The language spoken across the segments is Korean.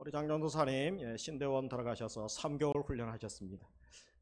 우리 장전도사님 예, 신대원 들어가셔서 3개월 훈련하셨습니다.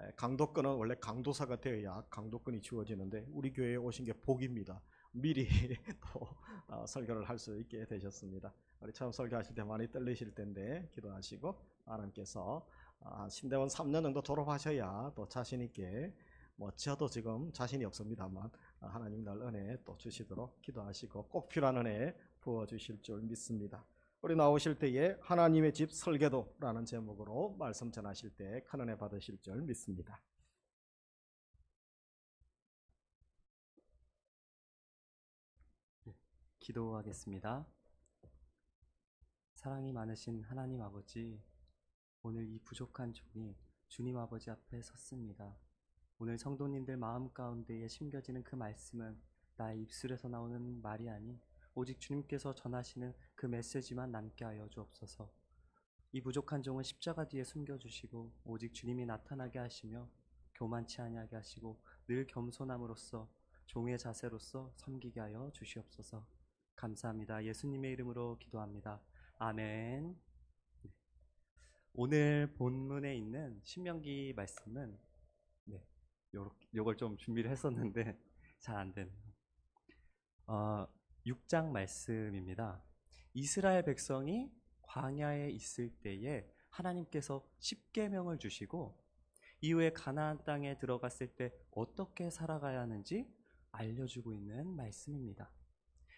예, 강도권은 원래 강도사가 되어야 강도권이 주어지는데 우리 교회에 오신 게 복입니다. 미리 또 어, 설교를 할 수 있게 되셨습니다. 우리 처음 설교하실 때 많이 떨리실 텐데 기도하시고 하나님께서 아, 신대원 3년 정도 졸업하셔야 또 자신 있게 뭐 저도 지금 자신이 없습니다만 아, 하나님 날 은혜 또 주시도록 기도하시고 꼭 필요한 은혜 부어 주실 줄 믿습니다. 우리 나오실 때에 하나님의 집 설계도라는 제목으로 말씀 전하실 때 큰 은혜 받으실 줄 믿습니다. 기도하겠습니다. 사랑이 많으신 하나님 아버지, 오늘 이 부족한 종이 주님 아버지 앞에 섰습니다. 오늘 성도님들 마음 가운데에 심겨지는 그 말씀은 나의 입술에서 나오는 말이 아닌 오직 주님께서 전하시는 그 메시지만 남게 하여 주옵소서. 이 부족한 종은 십자가 뒤에 숨겨주시고 오직 주님이 나타나게 하시며 교만치 아니하게 하시고 늘 겸손함으로써 종의 자세로서 섬기게 하여 주시옵소서. 감사합니다. 예수님의 이름으로 기도합니다. 아멘. 네. 오늘 본문에 있는 신명기 말씀은 네, 요, 요걸 좀 준비를 했었는데 잘 안 되네요. 어, 6장 말씀입니다. 이스라엘 백성이 광야에 있을 때에 하나님께서 십계명을 주시고 이후에 가나안 땅에 들어갔을 때 어떻게 살아가야 하는지 알려주고 있는 말씀입니다.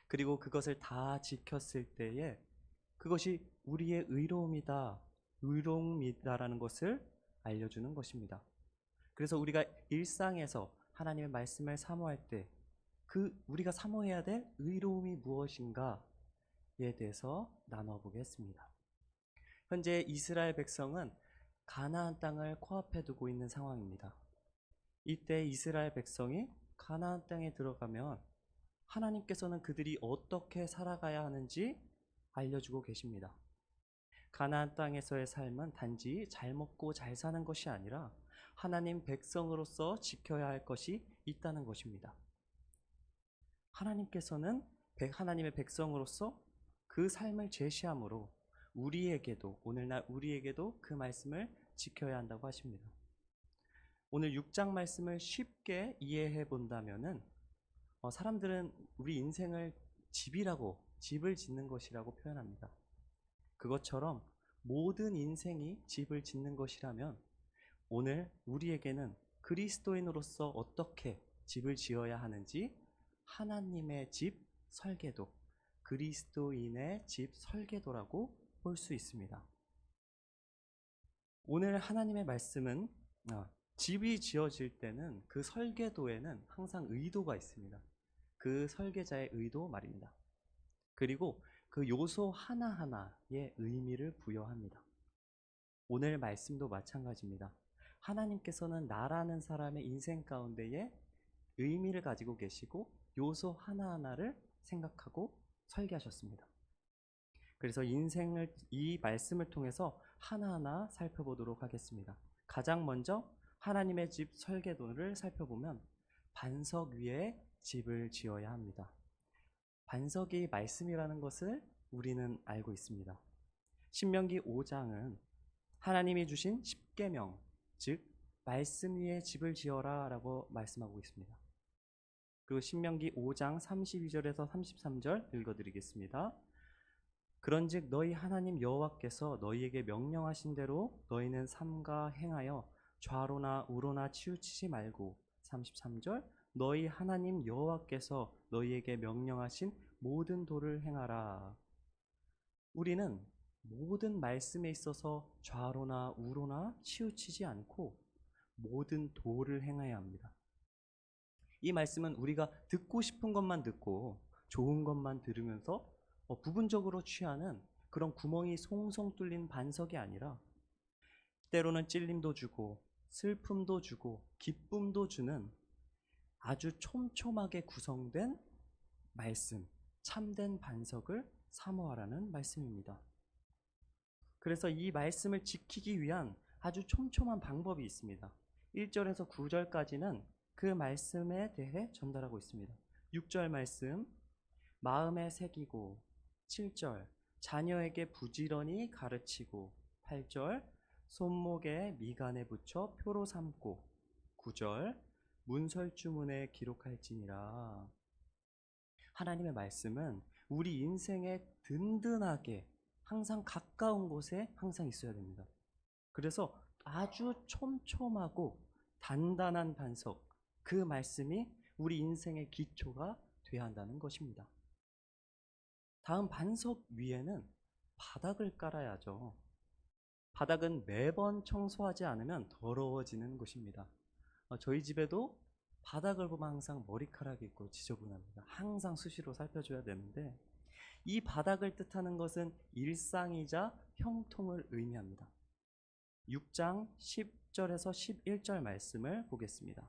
그리고 그것을 다 지켰을 때에 그것이 우리의 의로움이다, 의로움이다라는 것을 알려주는 것입니다. 그래서 우리가 일상에서 하나님의 말씀을 사모할 때 그 우리가 사모해야 될 의로움이 무엇인가에 대해서 나눠보겠습니다. 현재 이스라엘 백성은 가나안 땅을 코앞에 두고 있는 상황입니다. 이때 이스라엘 백성이 가나안 땅에 들어가면 하나님께서는 그들이 어떻게 살아가야 하는지 알려주고 계십니다. 가나안 땅에서의 삶은 단지 잘 먹고 잘 사는 것이 아니라 하나님 백성으로서 지켜야 할 것이 있다는 것입니다. 하나님께서는 백- 하나님의 백성으로서 그 삶을 제시함으로 우리에게도 오늘날 우리에게도 그 말씀을 지켜야 한다고 하십니다. 오늘 6장 말씀을 쉽게 이해해 본다면은 어, 사람들은 우리 인생을 집이라고 집을 짓는 것이라고 표현합니다. 그것처럼 모든 인생이 집을 짓는 것이라면 오늘 우리에게는 그리스도인으로서 어떻게 집을 지어야 하는지 하나님의 집 설계도, 그리스도인의 집 설계도라고 볼 수 있습니다. 오늘 하나님의 말씀은 아, 집이 지어질 때는 그 설계도에는 항상 의도가 있습니다. 그 설계자의 의도 말입니다. 그리고 그 요소 하나하나의 의미를 부여합니다. 오늘 말씀도 마찬가지입니다. 하나님께서는 나라는 사람의 인생 가운데에 의미를 가지고 계시고 요소 하나하나를 생각하고 설계하셨습니다. 그래서 인생을 이 말씀을 통해서 하나하나 살펴보도록 하겠습니다. 가장 먼저 하나님의 집 설계도를 살펴보면 반석 위에 집을 지어야 합니다. 반석이 말씀이라는 것을 우리는 알고 있습니다. 신명기 5장은 하나님이 주신 십계명, 즉 말씀 위에 집을 지어라 라고 말씀하고 있습니다. 그리고 신명기 5장 32절에서 33절 읽어드리겠습니다. 그런즉 너희 하나님 여호와께서 너희에게 명령하신 대로 너희는 삼가 행하여 좌로나 우로나 치우치지 말고 33절 너희 하나님 여호와께서 너희에게 명령하신 모든 도를 행하라. 우리는 모든 말씀에 있어서 좌로나 우로나 치우치지 않고 모든 도를 행해야 합니다. 이 말씀은 우리가 듣고 싶은 것만 듣고 좋은 것만 들으면서 어, 부분적으로 취하는 그런 구멍이 송송 뚫린 반석이 아니라 때로는 찔림도 주고 슬픔도 주고 기쁨도 주는 아주 촘촘하게 구성된 말씀, 참된 반석을 사모하라는 말씀입니다. 그래서 이 말씀을 지키기 위한 아주 촘촘한 방법이 있습니다. 1절에서 9절까지는 그 말씀에 대해 전달하고 있습니다. 6절 말씀, 마음에 새기고 7절, 자녀에게 부지런히 가르치고 8절 손목에 미간에 붙여 표로 삼고 9절 문설주문에 기록할지니라 하나님의 말씀은 우리 인생에 든든하게 항상 가까운 곳에 항상 있어야 됩니다. 그래서 아주 촘촘하고 단단한 반석, 그 말씀이 우리 인생의 기초가 되어야 한다는 것입니다. 다음 반석 위에는 바닥을 깔아야죠. 바닥은 매번 청소하지 않으면 더러워지는 곳입니다. 어, 저희 집에도 바닥을 보면 항상 머리카락이 있고 지저분합니다. 항상 수시로 살펴줘야 되는데 이 바닥을 뜻하는 것은 일상이자 형통을 의미합니다. 6장 10절에서 11절 말씀을 보겠습니다.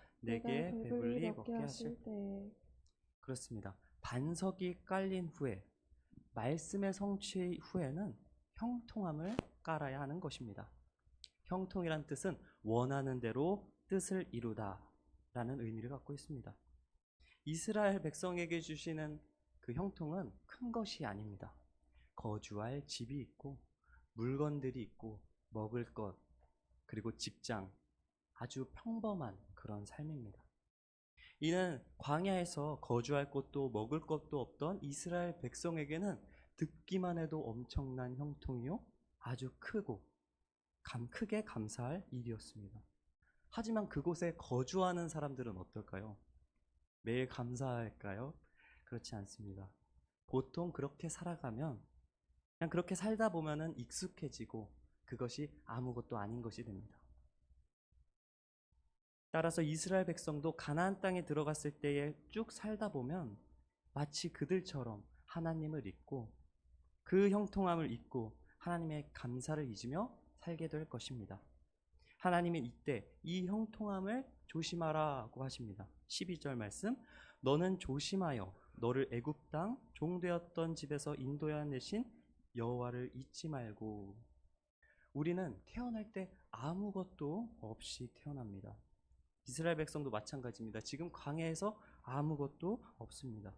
내게 배불리 먹게 하실 때 그렇습니다. 반석이 깔린 후에 말씀의 성취 후에는 형통함을 깔아야 하는 것입니다. 형통이란 뜻은 원하는 대로 뜻을 이루다 라는 의미를 갖고 있습니다. 이스라엘 백성에게 주시는 그 형통은 큰 것이 아닙니다. 거주할 집이 있고 물건들이 있고 먹을 것 그리고 직장 아주 평범한 그런 삶입니다. 이는 광야에서 거주할 곳도 먹을 것도 없던 이스라엘 백성에게는 듣기만 해도 엄청난 형통이요 아주 크고 감 크게 감사할 일이었습니다. 하지만 그곳에 거주하는 사람들은 어떨까요? 매일 감사할까요? 그렇지 않습니다. 보통 그렇게 살아가면 그냥 그렇게 살다 보면은 익숙해지고 그것이 아무것도 아닌 것이 됩니다. 따라서 이스라엘 백성도 가나안 땅에 들어갔을 때에 쭉 살다 보면 마치 그들처럼 하나님을 잊고 그 형통함을 잊고 하나님의 감사를 잊으며 살게 될 것입니다. 하나님은 이때 이 형통함을 조심하라고 하십니다. 12절 말씀 너는 조심하여 너를 애굽 땅 종되었던 집에서 인도해 내신 여호와를 잊지 말고 우리는 태어날 때 아무것도 없이 태어납니다. 이스라엘 백성도 마찬가지입니다. 지금 광야에서 아무것도 없습니다.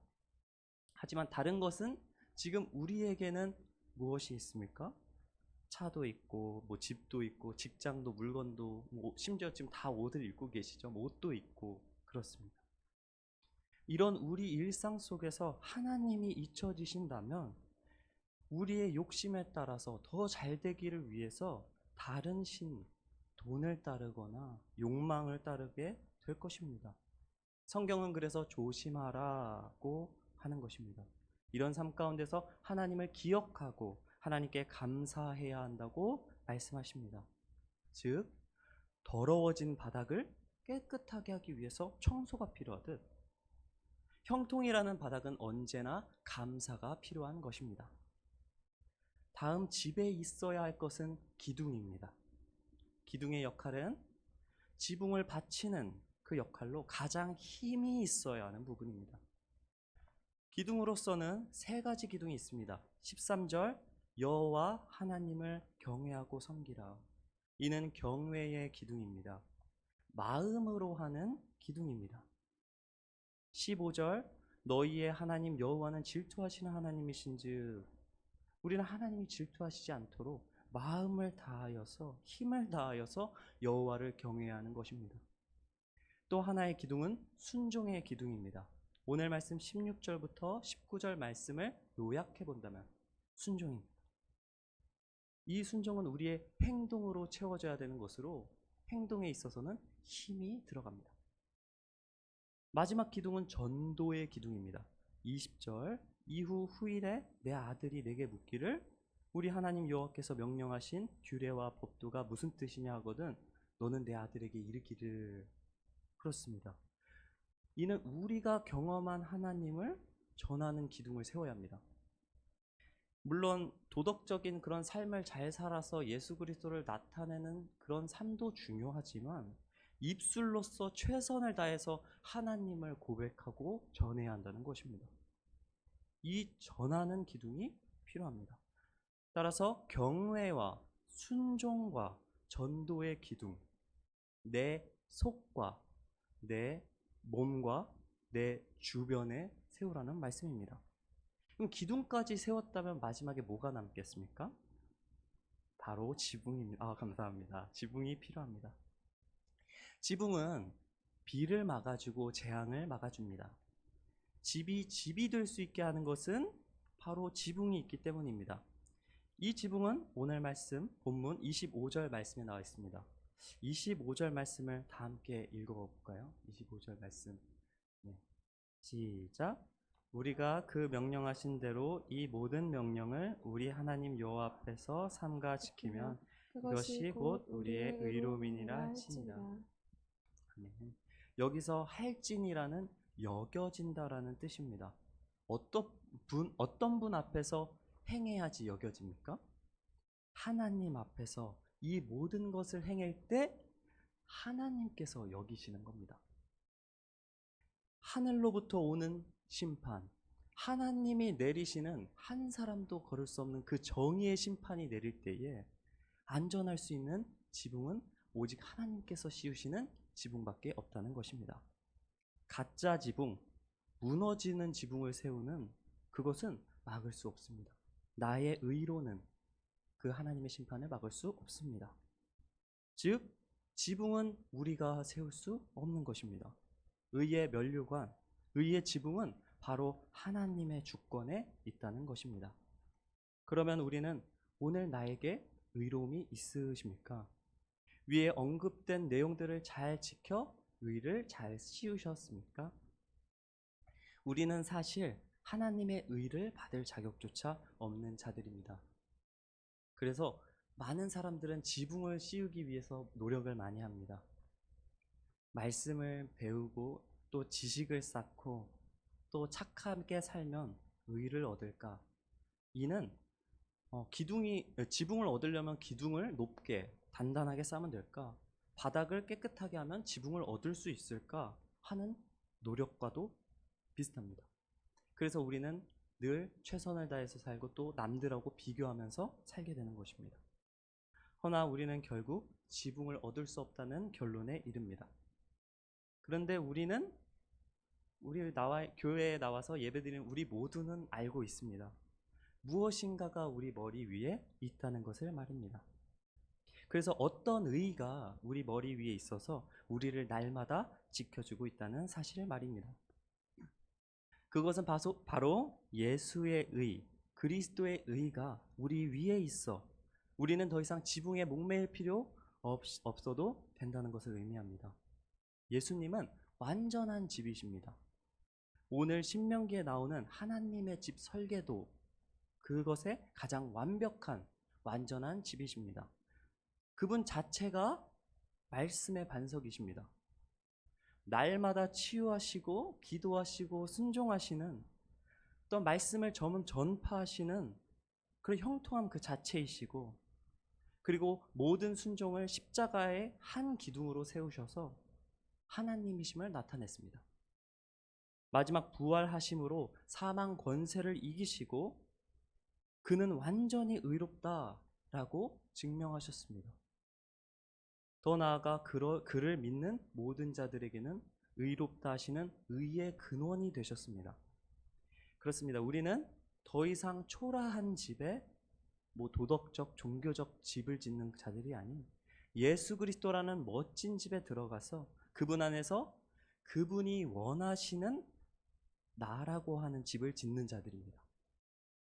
하지만 다른 것은 지금 우리에게는 무엇이 있습니까? 차도 있고, 뭐 집도 있고, 직장도 물건도, 뭐 심지어 지금 다 옷을 입고 계시죠. 뭐 옷도 있고 그렇습니다. 이런 우리 일상 속에서 하나님이 잊혀지신다면 우리의 욕심에 따라서 더 잘 되기를 위해서 다른 신, 돈을 따르거나 욕망을 따르게 될 것입니다. 성경은 그래서 조심하라고 하는 것입니다. 이런 삶 가운데서 하나님을 기억하고 하나님께 감사해야 한다고 말씀하십니다. 즉, 더러워진 바닥을 깨끗하게 하기 위해서 청소가 필요하듯 형통이라는 바닥은 언제나 감사가 필요한 것입니다. 다음 집에 있어야 할 것은 기둥입니다. 기둥의 역할은 지붕을 받치는 그 역할로 가장 힘이 있어야 하는 부분입니다. 기둥으로서는 세 가지 기둥이 있습니다. 13절 여호와 하나님을 경외하고 섬기라. 이는 경외의 기둥입니다. 마음으로 하는 기둥입니다. 15절 너희의 하나님 여호와는 질투하시는 하나님이신즉 우리는 하나님이 질투하시지 않도록 마음을 다하여서 힘을 다하여서 여호와를 경외하는 것입니다. 또 하나의 기둥은 순종의 기둥입니다. 오늘 말씀 16절부터 19절 말씀을 요약해 본다면 순종입니다. 이 순종은 우리의 행동으로 채워져야 되는 것으로 행동에 있어서는 힘이 들어갑니다. 마지막 기둥은 전도의 기둥입니다. 20절 이후 후일에 내 아들이 내게 묻기를 우리 하나님 여호와께서 명령하신 규례와 법도가 무슨 뜻이냐 하거든 너는 내 아들에게 이르기를 그렇습니다. 이는 우리가 경험한 하나님을 전하는 기둥을 세워야 합니다. 물론 도덕적인 그런 삶을 잘 살아서 예수 그리스도를 나타내는 그런 삶도 중요하지만 입술로서 최선을 다해서 하나님을 고백하고 전해야 한다는 것입니다. 이 전하는 기둥이 필요합니다. 따라서 경외와 순종과 전도의 기둥, 내 속과 내 몸과 내 주변에 세우라는 말씀입니다. 그럼 기둥까지 세웠다면 마지막에 뭐가 남겠습니까? 바로 지붕입니다. 아, 감사합니다. 지붕이 필요합니다. 지붕은 비를 막아주고 재앙을 막아줍니다. 집이 집이 될 수 있게 하는 것은 바로 지붕이 있기 때문입니다. 이 지붕은 오늘 말씀 본문 25절 말씀에 나와 있습니다. 25절 말씀을 다 함께 읽어볼까요? 25절 말씀. 네. 시작. 우리가 그 명령하신 대로 이 모든 명령을 우리 하나님 여호와 앞에서 삼가 지키면 그것이 곧 우리의 의로움이니라 하시니라. 아멘. 여기서 할진이라는 여겨진다라는 뜻입니다. 어떤 분 어떤 분 앞에서 행해야지 여겨집니까? 하나님 앞에서 이 모든 것을 행할 때 하나님께서 여기시는 겁니다. 하늘로부터 오는 심판, 하나님이 내리시는 한 사람도 걸을 수 없는 그 정의의 심판이 내릴 때에 안전할 수 있는 지붕은 오직 하나님께서 씌우시는 지붕밖에 없다는 것입니다. 가짜 지붕, 무너지는 지붕을 세우는 그것은 막을 수 없습니다. 나의 의로는 그 하나님의 심판을 막을 수 없습니다. 즉, 지붕은 우리가 세울 수 없는 것입니다. 의의 면류관, 의의 지붕은 바로 하나님의 주권에 있다는 것입니다. 그러면 우리는 오늘 나에게 의로움이 있으십니까? 위에 언급된 내용들을 잘 지켜 의를 잘 씌우셨습니까? 우리는 사실 하나님의 의를 받을 자격조차 없는 자들입니다. 그래서 많은 사람들은 지붕을 씌우기 위해서 노력을 많이 합니다. 말씀을 배우고 또 지식을 쌓고 또 착하게 살면 의를 얻을까? 이는 어, 기둥이 지붕을 얻으려면 기둥을 높게 단단하게 쌓으면 될까? 바닥을 깨끗하게 하면 지붕을 얻을 수 있을까? 하는 노력과도 비슷합니다. 그래서 우리는 늘 최선을 다해서 살고 또 남들하고 비교하면서 살게 되는 것입니다. 허나 우리는 결국 지붕을 얻을 수 없다는 결론에 이릅니다. 그런데 우리는 우리 나와 교회에 나와서 예배드리는 우리 모두는 알고 있습니다. 무엇인가가 우리 머리 위에 있다는 것을 말입니다. 그래서 어떤 의가 우리 머리 위에 있어서 우리를 날마다 지켜주고 있다는 사실을 말입니다. 그것은 바로 예수의 의, 그리스도의 의가 우리 위에 있어 우리는 더 이상 지붕에 목매일 필요 없, 없어도 된다는 것을 의미합니다. 예수님은 완전한 집이십니다. 오늘 신명기에 나오는 하나님의 집 설계도 그것의 가장 완벽한 완전한 집이십니다. 그분 자체가 말씀의 반석이십니다. 날마다 치유하시고 기도하시고 순종하시는 또 말씀을 전 전파하시는 그런 형통함 그 자체이시고 그리고 모든 순종을 십자가의 한 기둥으로 세우셔서 하나님이심을 나타냈습니다. 마지막 부활하심으로 사망 권세를 이기시고 그는 완전히 의롭다라고 증명하셨습니다. 더 나아가 그를 믿는 모든 자들에게는 의롭다 하시는 의의 근원이 되셨습니다. 그렇습니다. 우리는 더 이상 초라한 집에 뭐 도덕적, 종교적 집을 짓는 자들이 아닌 예수 그리스도라는 멋진 집에 들어가서 그분 안에서 그분이 원하시는 나라고 하는 집을 짓는 자들입니다.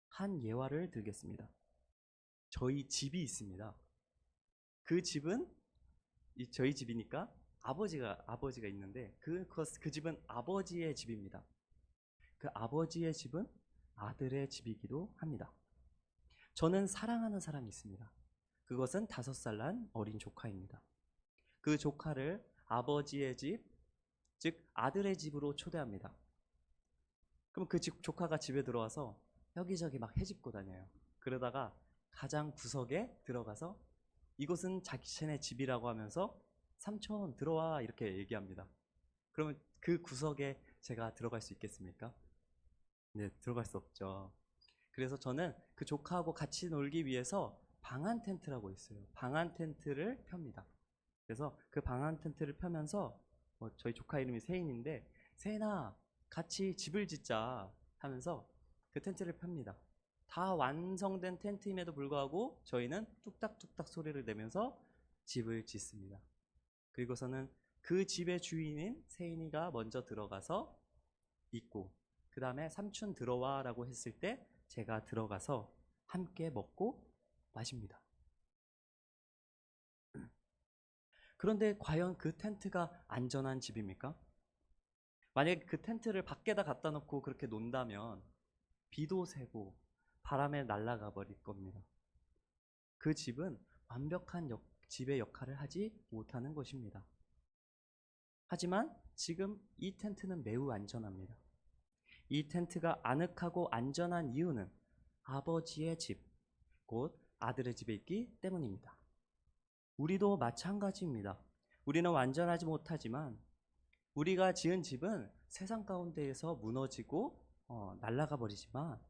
한 예화를 들겠습니다. 저희 집이 있습니다. 그 집은 저희 집이니까 아버지가 아버지가 있는데 그, 그, 그 집은 아버지의 집입니다. 그 아버지의 집은 아들의 집이기도 합니다. 저는 사랑하는 사람이 있습니다. 그것은 다섯 살 난 어린 조카입니다. 그 조카를 아버지의 집, 즉 아들의 집으로 초대합니다. 그럼 그 집, 조카가 집에 들어와서 여기저기 막 해집고 다녀요. 그러다가 가장 구석에 들어가서 이곳은 자기네 집이라고 하면서 삼촌 들어와 이렇게 얘기합니다. 그러면 그 구석에 제가 들어갈 수 있겠습니까? 네, 들어갈 수 없죠. 그래서 저는 그 조카하고 같이 놀기 위해서 방한 텐트라고 있어요. 방한 텐트를 펴니다. 그래서 그 방한 텐트를 펴면서 뭐 저희 조카 이름이 세인인데 세인아 같이 집을 짓자 하면서 그 텐트를 펴니다. 다 완성된 텐트임에도 불구하고 저희는 뚝딱뚝딱 소리를 내면서 집을 짓습니다. 그리고서는 그 집의 주인인 세인이가 먼저 들어가서 있고 그 다음에 삼촌 들어와 라고 했을 때 제가 들어가서 함께 먹고 마십니다. 그런데 과연 그 텐트가 안전한 집입니까? 만약에 그 텐트를 밖에다 갖다 놓고 그렇게 논다면 비도 새고 바람에 날아가 버릴 겁니다. 그 집은 완벽한 역- 집의 역할을 하지 못하는 것입니다. 하지만 지금 이 텐트는 매우 안전합니다. 이 텐트가 아늑하고 안전한 이유는 아버지의 집, 곧 아들의 집에 있기 때문입니다. 우리도 마찬가지입니다. 우리는 완전하지 못하지만 우리가 지은 집은 세상 가운데에서 무너지고 어, 날아가 버리지만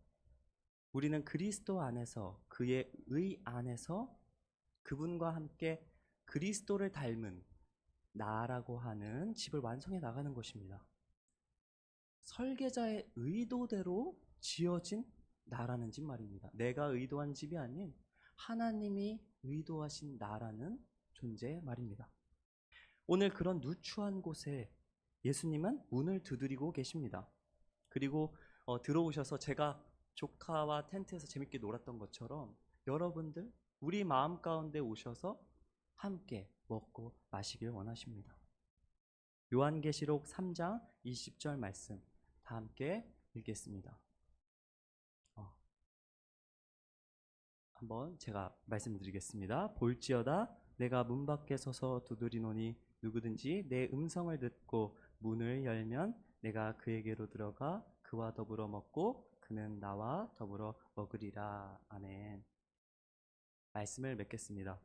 우리는 그리스도 안에서 그의 의 안에서 그분과 함께 그리스도를 닮은 나라고 하는 집을 완성해 나가는 것입니다. 설계자의 의도대로 지어진 나라는 집 말입니다. 내가 의도한 집이 아닌 하나님이 의도하신 나라는 존재 말입니다. 오늘 그런 누추한 곳에 예수님은 문을 두드리고 계십니다. 그리고 어, 들어오셔서 제가 조카와 텐트에서 재밌게 놀았던 것처럼 여러분들 우리 마음 가운데 오셔서 함께 먹고 마시길 원하십니다. 요한계시록 3장 20절 말씀 다 함께 읽겠습니다. 어, 한번 제가 말씀드리겠습니다. 볼지어다 내가 문 밖에 서서 두드리노니 누구든지 내 음성을 듣고 문을 열면 내가 그에게로 들어가 그와 더불어 먹고 그는 나와 더불어 먹으리라. 아멘. 말씀을 맺겠습니다.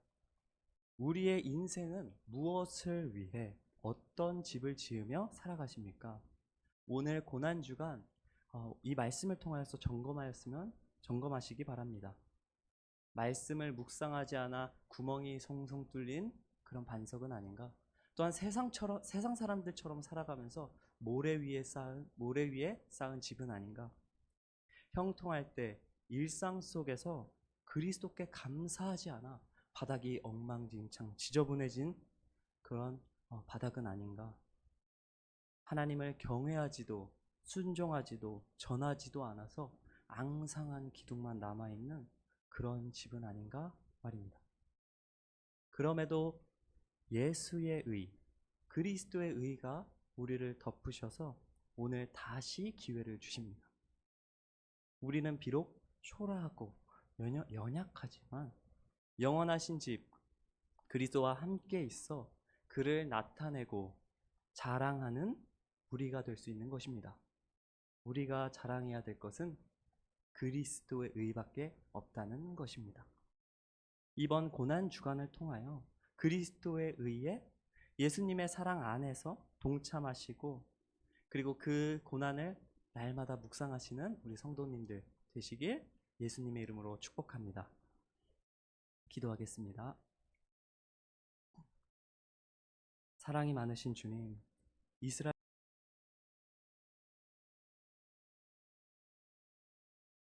우리의 인생은 무엇을 위해 어떤 집을 지으며 살아가십니까? 오늘 고난 주간 어, 이 말씀을 통하여서 점검하였으면 점검하시기 바랍니다. 말씀을 묵상하지 않아 구멍이 송송 뚫린 그런 반석은 아닌가? 또한 세상처럼 세상 사람들처럼 살아가면서 모래 위에 쌓은 모래 위에 쌓은 집은 아닌가? 형통할 때 일상 속에서 그리스도께 감사하지 않아 바닥이 엉망진창 지저분해진 그런 어, 바닥은 아닌가? 하나님을 경외하지도 순종하지도 전하지도 않아서 앙상한 기둥만 남아 있는 그런 집은 아닌가 말입니다. 그럼에도 예수의 의, 그리스도의 의가 우리를 덮으셔서 오늘 다시 기회를 주십니다. 우리는 비록 초라하고 연약, 연약하지만 영원하신 집 그리스도와 함께 있어 그를 나타내고 자랑하는 우리가 될 수 있는 것입니다. 우리가 자랑해야 될 것은 그리스도의 의밖에 없다는 것입니다. 이번 고난 주간을 통하여 그리스도의 의에 예수님의 사랑 안에서 동참하시고 그리고 그 고난을 날마다 묵상하시는 우리 성도님들 되시길 예수님의 이름으로 축복합니다. 기도하겠습니다. 사랑이 많으신 주님, 이스라엘